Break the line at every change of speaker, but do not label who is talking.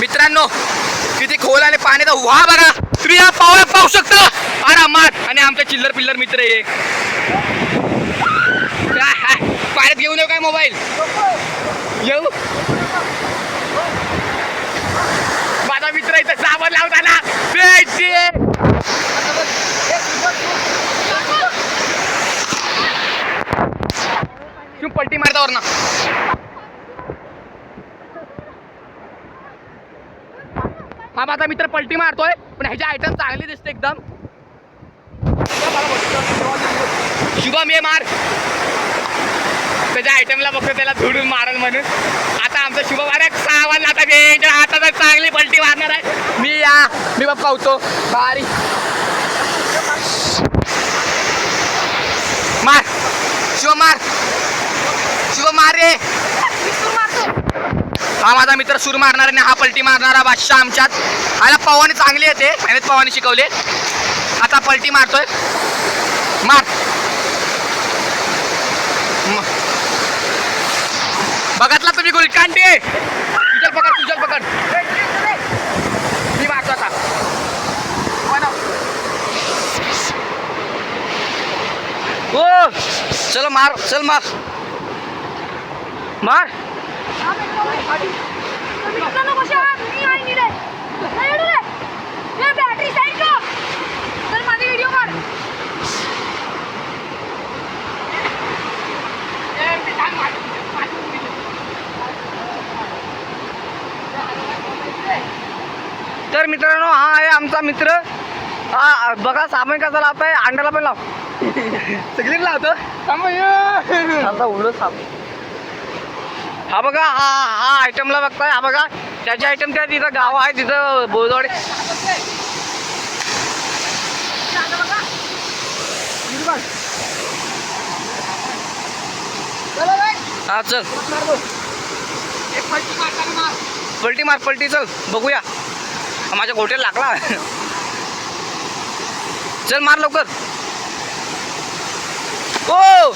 मित्रांनो किती खोल आणि पाण्याचा व्हा बघा. तुम्ही या पाहू शकता. आरामात. आणि आमचा चिल्लर पिल्लर मित्र आहे पाण्यात घेऊन येऊ काय मोबाईल. येऊ. माझा मित्र इथं साबण लावताना. बेटे. पलटी मारता ना हा माझा मित्र पलटी मारतोय पण ह्याची आयटम चांगली दिसते एकदम. शुभम ये मार. त्याच्या आयटमला बघतो त्याला धुडून मारल म्हणून. आता आमचा शुभम अरे सावन आता आता तर चांगली पलटी मारणार आहे. मी या मी बघ पावतो बारी. मार. शुभम मार. शुभ मार रे. हा माझा मित्र सूर मारणार आणि हा पलटी मारणारा बादशाह आमच्यात. आला पवाने चांगली येते पहिलेच पवाने शिकवले. आता पलटी मारतोय. मार. म- बघतला तुम्ही गुलकांडी तुझ्या पकड तुझ्या पकड. मी मारतो आता. हो चलो मार चल मार. मार.
मित्रांनो कसे आहात मी आहे नीरज नाही येऊ रे ये बॅटरी साईड कर चल माझे व्हिडिओ काढ
तर मित्रांनो हा आहे आमचा मित्र. हा बघा सामान कसा लावताय अंड्याला पण लाव. सगळी लावतो. आता उडत साप हा बघा हा हा आयटमला बघताय हा बघा. त्याचे आयटम त्या तिथं गाव आहे तिथं बोजवाडे हा चल. पलटी मार पलटी चल. बघूया. माझ्या गोट्याला लागला. चल मार लवकर. ओ!